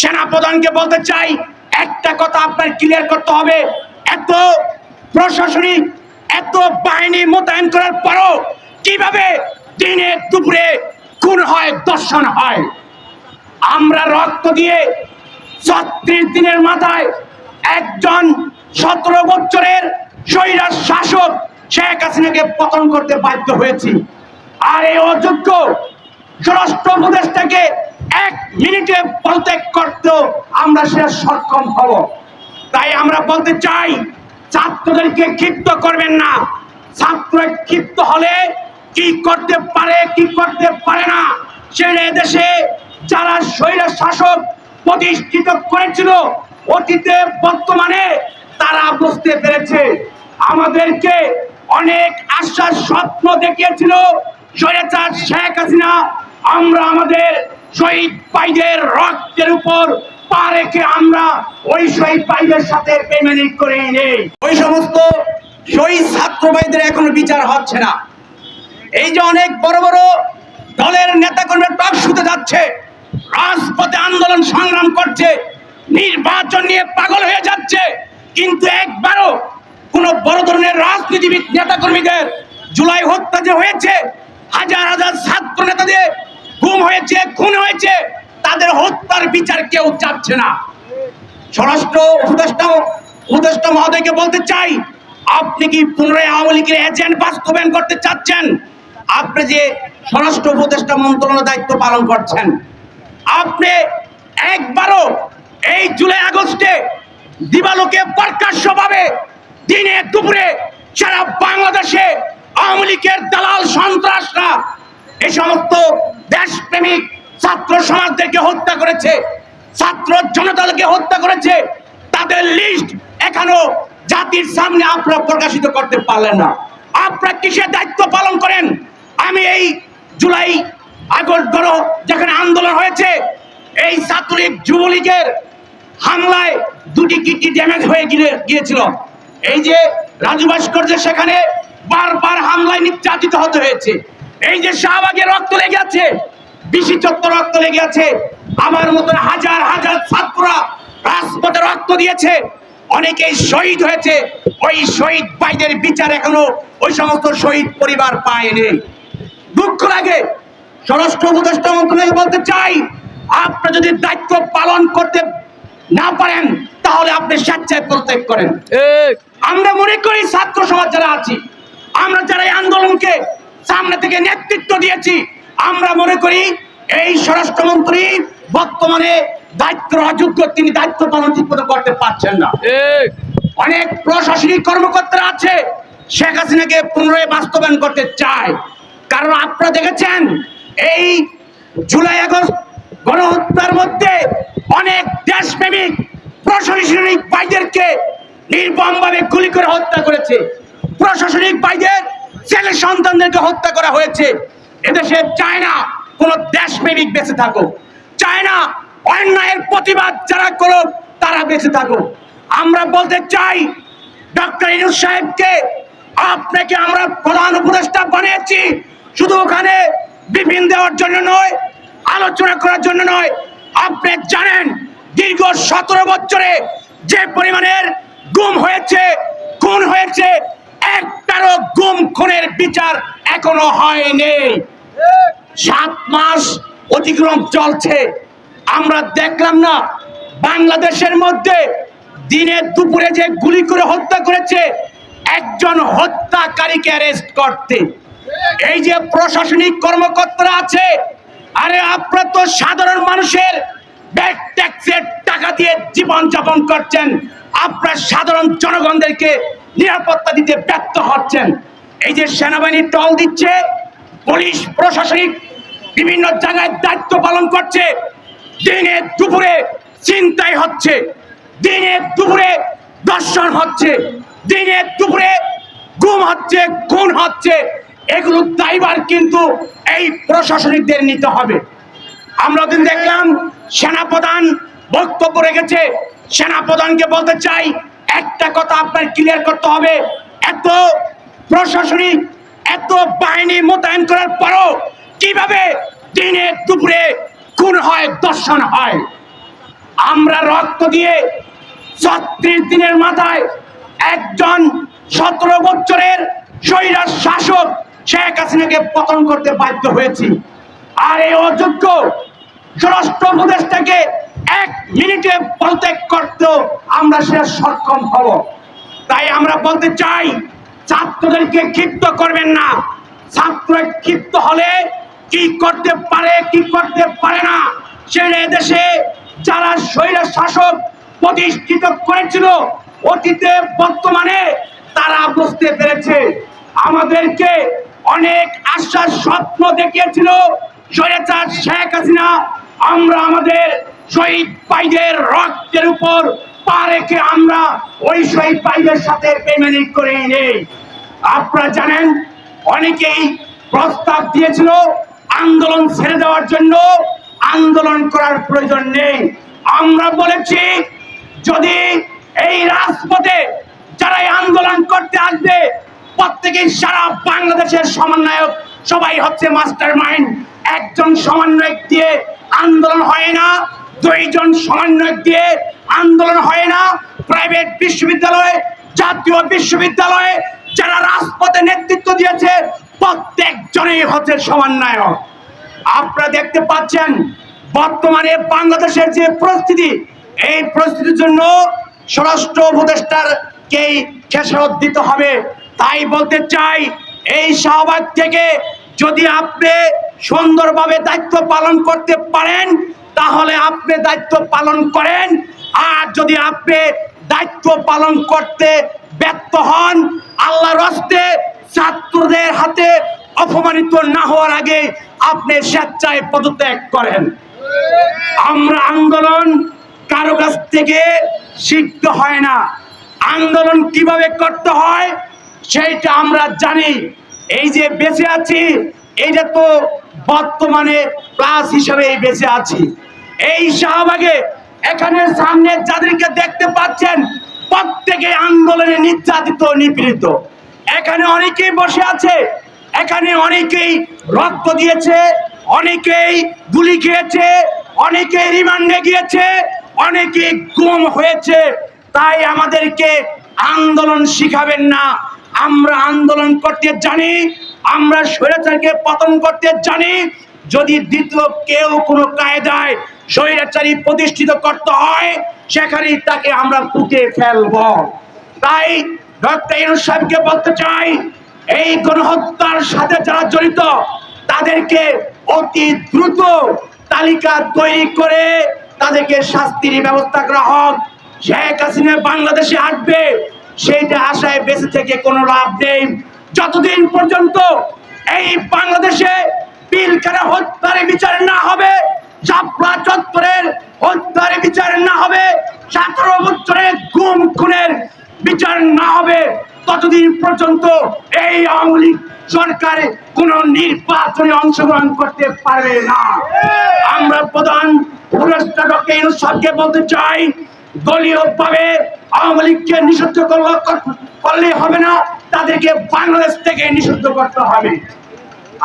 সেনাপ্রধানকে বলতে চাই, একটা কথা আপনার ক্লিয়ার করতে হবে। এত প্রশাসনিক, এত বাহিনী মোতায়েন করার পরও কীভাবে দিনে দুপুরে খুন হয় দর্শন হয়? আমরা রক্ত দিয়ে ছত্রিশ দিনের মাথায় একজন সতেরো বছরের স্বৈরাজ শাসক শেখ হাসিনাকে পতন করতে বাধ্য হয়েছি। আর এই অযোগ্য স্বরাষ্ট্র উপদেশটাকে এক মিনিটে পদত্যাগ করতেও আমরা সেটা সক্ষম হব। তাই আমরা বলতে চাই, ছাত্রদেরকে ক্ষিপ্ত করবেন না। ছাত্র ক্ষিপ্ত হলে কি করতে পারে, কি করতে পারে না সেটা দেশে যারা স্বৈরাজ শাসক প্রতিষ্ঠিত করেছিল, অতীতে, বর্তমানে তারা বুঝতে পেরেছে। আমাদেরকে অনেক আশ্বাস, স্বপ্ন দেখিয়েছিল স্বৈরাচার শেখ হাসিনা। আমরা আমাদের শহীদ ভাইদের রক্তের উপর পা রেখে আমরা ওই শহীদ ভাইদের সাথে পেমেন্ট করে নেই ওই সমস্ত শহীদ ছাত্র ভাইদের এখনও বিচার হচ্ছে না। এই যে অনেক বড় বড় দলের নেতাকর্মীরা টক শুতে যাচ্ছে, রাজপথে আন্দোলন সংগ্রাম করছে, নির্বাচন নিয়ে পাগল হয়ে যাচ্ছে, কিন্তু একবারও কোনো বড় ধরনের রাজনীতিবিদ নেতাকর্মীদের জুলাই হত্যা যে হয়েছে, হাজার হাজার ছাত্র নেতাদের গুম হয়েছে, খুন হয়েছে, তাদের হত্যার বিচার কেউ চাচ্ছে না। স্বরাষ্ট্র উপদেষ্টা উপদেষ্টা মহোদয়কে বলতে চাই, আপনি কি পুনরায় আওয়ামী লীগের এজেন্ট বাস্তবায়ন করতে চাচ্ছেন? আপনি যে স্বরাষ্ট্র উপদেষ্টা মন্ত্রণালয়ের দায়িত্ব পালন করছেন, আপনি একবারও এই জুলাই আগস্টে দিবালোকে প্রকাশ্যভাবে দিনে দুপুরে সারা বাংলাদেশে আওয়ামী লীগের দালাল সন্ত্রাসরা এই সমস্ত দেশপ্রেমিক ছাত্র সমাজদেরকে হত্যা করেছে, ছাত্র জনতাকে হত্যা করেছে, তাদের লিস্ট এখনও জাতির সামনে আপনারা প্রকাশিত করতে পারলেন না। আপনারা কিসের দায়িত্ব পালন করেন? আমি এই জুলাই আগস্ট গণ যেখানে আন্দোলন হয়েছে, এই ছাত্রলীগ যুবলীগের হামলায় দুটি কিডনি ড্যামেজ হয়ে গিয়ে- গিয়েছিল। এই যে রাজু ভাস্কর্য সেখানে বারবার হামলায় নির্যাতিত হতে হয়েছে। এই যে শাহবাগে রক্ত লেগে আছে বিশি চত্বর রক্ত লেগে আছে আমার মতন হাজার হাজার ছাত্ররা রাজপথে রক্ত দিয়েছে অনেকেই শহীদ হয়েছে ওই শহীদ ভাইদের বিচার এখনও ওই সমস্ত শহীদ পরিবার পায়নি। দুঃখ লাগে স্বরাষ্ট্র উপদেষ্টা মন্ত্রণালয় বলতে চাই আপনি যদি দায়িত্ব পালন করতে না পারেন তাহলে আপনি স্বেচ্ছায় পদত্যাগ করেন। আমরা মনে করি ছাত্র সমাজ যারা আছি আমরা যারা এই আন্দোলনকে সামনে থেকে নেতৃত্ব দিয়েছি। আমরা মনে করি এই স্বরাষ্ট্রমন্ত্রী বর্তমানে দায়িত্ব অযোগ্য তিনি দায়িত্ব পালন ঠিক মতো করতে পারছেন না। অনেক প্রশাসনিক কর্মকর্তারা আছে শেখ হাসিনাকে পুনরায় বাস্তবায়ন করতে চায়। কারণ আপনারা দেখেছেন এই জুলাই আগস্ট গণহত্যার মধ্যে অনেক দেশপ্রেমিক প্রশাসনিক ভাইদেরকে নির্মমভাবে গুলি করে হত্যা করেছে। প্রশাসনিক ভাইদের ছেলে সন্তানদেরকে হত্যা করা হয়েছে, এদেশে চায় না কোন দেশপ্রেমিক বেঁচে থাকুক। চায় না অন্যায়ের প্রতিবাদ যারা করুক, তারা বেঁচে থাকুক। আমরা বলতে চাই ডক্টর ইনুস সাহেবকে আপনাকে আমরা প্রধান উপদেষ্টা বানিয়েছি, শুধু ওখানে বিপিন দেওয়ার জন্য নয়, আলোচনা করার জন্য নয়। আপনি জানেন, দীর্ঘ সতেরো বছরে যে পরিমাণের গুম হয়েছে, খুন হয়েছে একটারও গুম খুনের বিচার এখনও হয়নি। সাত মাস অতিক্রম চলছে। আমরা দেখলাম না, বাংলাদেশের মধ্যে দিনে দুপুরে যে গুলি করে হত্যা করেছে, একজন হত্যাকারীকে অ্যারেস্ট করতে। এই যে প্রশাসনিক কর্মকর্তারা আছে, আরে আপনার তো সাধারণ মানুষের ব্যাগ, ট্যাক্সের টাকা দিয়ে জীবন যাপন করছেন। আপনার সাধারণ জনগণদেরকে নিরাপত্তা দিতে ব্যর্থ হচ্ছেন। এই যে সেনাবাহিনী টল দিচ্ছে, পুলিশ, প্রশাসনিক বিভিন্ন জায়গায় দায়িত্ব পালন করছে, দিনে দুপুরে চিন্তাই হচ্ছে, দিনে দুপুরে দর্শন হচ্ছে, দিনে দুপুরে গুম হচ্ছে, খুন হচ্ছে, এগুলো দায়বার কিন্তু এই প্রশাসনিকদের নিতে হবে। আমরা দিন দেখলাম, সেনাপ্রধান বক্তব্য রেখেছে, সেনাপ্রধানকে বলতে চাই একটা কথা আপনার ক্লিয়ার করতে হবে। এত প্রশাসনিক, এত বাহিনী মোতায়েন করার পরও কীভাবে দিনে দুপুরে খুন হয় দর্শন হয়? আমরা রক্ত দিয়ে ছত্রিশ দিনের মাথায় একজন সতেরো বছরের স্বৈরাজ শাসক শেখ হাসিনাকে পতন করতে বাধ্য হয়েছি। আর এই অযোগ্য স্বরাষ্ট্র উপদেশটাকে এক মিনিটে পদত্যাগ করতেও আমরা সেটা সক্ষম হব। তাই আমরা বলতে চাই, ছাত্রদেরকে ক্ষিপ্ত করবেন না। ছাত্র ক্ষিপ্ত হলে কি করতে পারে, কি করতে পারে না সেটা দেশে যারা স্বৈর শাসক প্রতিষ্ঠিত করেছিল, অতীতে, বর্তমানে তারা বুঝতে পেরেছে। আমাদেরকে অনেক আশ্বাস, স্বপ্ন দেখিয়েছিল, স্বৈরাচার শেখ হাসিনা। আমরা আমাদের শহীদ ভাইদের রক্তের উপর পা রেখে আমরা ওই শহীদ ভাইদের সাথে পেমেন্ট করে নেই। আপনারা জানেন, অনেকেই প্রস্তাব দিয়েছিল আন্দোলন ছেড়ে দেওয়ার জন্য আন্দোলন করার প্রয়োজন নেই। আমরা বলেছি, যদি এই রাজপথে যারা আন্দোলন করতে আসবে, প্রত্যেকেই সারা বাংলাদেশের সমন্বয়ক সবাই হচ্ছে মাস্টার মাইন্ড একজন সমন্বয়ক দিয়ে আন্দোলন হয় না দুইজন সমন্বয়ক দিয়ে আন্দোলন হয় না। প্রাইভেট বিশ্ববিদ্যালয়, জাতীয় বিশ্ববিদ্যালয়ে যারা রাজপথে নেতৃত্ব দিয়েছে, প্রত্যেকজনেই হচ্ছে সমন্বয়ক। আপনারা দেখতে পাচ্ছেন, বর্তমানে বাংলাদেশের যে পরিস্থিতি, এই পরিস্থিতির জন্য স্বরাষ্ট্র উপদেষ্টারকেই খেসারত দিতে হবে। তাই বলতে চাই, এই শাহবাগ থেকে যদি আপনি সুন্দরভাবে দায়িত্ব পালন করতে পারেন তাহলে আপনি দায়িত্ব পালন করেন। আর যদি আপনি দায়িত্ব পালন করতে ব্যর্থ হন, আল্লাহর হস্তে ছাত্রদের হাতে অপমানিত না হওয়ার আগে আপনি স্বেচ্ছায় পদত্যাগ করেন। আমরা আন্দোলন কারও কাছ থেকে শিখতে হয় না। আন্দোলন কীভাবে করতে হয়, সেইটা আমরা জানি। এই যে বেঁচে আছি, এইটা তো বর্তমানে প্লাস হিসাবে বেঁচে আছি। এই শাহবাগে এখানে সামনে যাদেরকে দেখতে পাচ্ছেন, প্রত্যেকে আন্দোলনে নির্যাতিত, নিপীড়িত। এখানে অনেকেই বসে আছে, এখানে অনেকেই রক্ত দিয়েছে, অনেকেই গুলি খেয়েছে অনেকে রিমান্ডে গিয়েছে অনেকে গুম হয়েছে। তাই আমাদেরকে আন্দোলন শিখাবেন না। আমরা আন্দোলন করতে জানি, আমরা স্বৈরাচারকে পতন করতে জানি। যদি দ্বিতীয় কেউ কোনো কায়দায় স্বৈরাচারী প্রতিষ্ঠিত করতে হয়, সেখানেই তাকে আমরা পুঁতে ফেলব। তাই ডক্টর সাহেবকে বলতে চাই, এই গণহত্যার সাথে যারা জড়িত, তাদেরকে অতি দ্রুত তালিকা তৈরি করে তাদেরকে শাস্তির ব্যবস্থা করা হোক। শেখ হাসিনা বাংলাদেশে আসবে, সেইটা আশায় বেঁচে থেকে কোনো লাভ নেই। যতদিন পর্যন্ত এই বাংলাদেশে বিল পিলখানা হত্যার বিচার না হবে বিচার না হবে, সতেরো বছরের গুম খুনের বিচার না হবে। ততদিন পর্যন্ত এই আওয়ামী সরকার কোন নির্বাচনে অংশগ্রহণ করতে পারবে না। আমরা প্রধান বলতে চাই দলীয় ভাবে আওয়ামী লীগকে নিষিদ্ধ করলে হবে না, তাদেরকে বাংলাদেশ থেকে নিষিদ্ধ করতে হবে।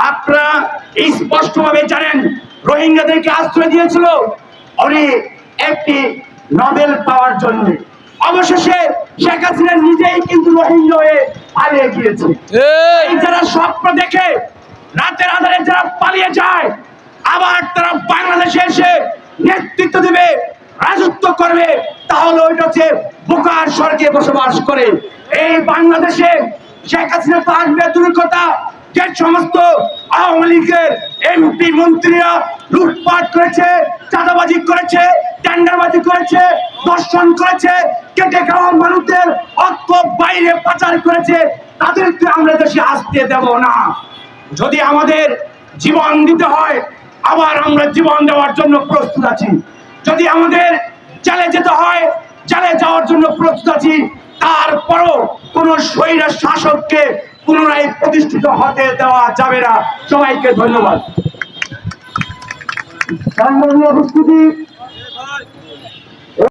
আপনারা স্পষ্টভাবে জানেন রোহিঙ্গাদেরকে আশ্রয় দিয়েছিল উনি একটি নোবেল পাওয়ার জন্য। অবশেষে শেখ হাসিনা নিজেই কিন্তু রোহিঙ্গা হয়ে পালিয়ে গিয়েছে। এই! যারা স্বপ্ন দেখে রাতের আধারে যারা পালিয়ে যায় আবার তারা বাংলাদেশে এসে নেতৃত্ব দেবে রাজত্ব করবে তাহলে ওইটা হচ্ছে বোকার স্বর্গে বসবাস করে। এই বাংলাদেশে শেখ হাসিনা তো আসবে দূর কথা যে সমস্ত লীগের এমপি মন্ত্রীরা লুটপাট করেছে, চাঁদাবাজি করেছে, টেন্ডারবাজি করেছে দর্শন করেছে, কেটে খাওয়া মানুষদের অর্থ বাইরে পাচার করেছে, তাদেরকে আমরা দেশে আসতে দেব না। যদি আমাদের জীবন দিতে হয়, আবার আমরা জীবন দেওয়ার জন্য প্রস্তুত আছি। যদি আমাদের চালে যেতে হয় চালে যাওয়ার জন্য প্রস্তুত আছি, তারপরও কোন স্বৈরা শাসককে পুনরায় প্রতিষ্ঠিত হতে দেওয়া যাবে না। সবাইকে ধন্যবাদ।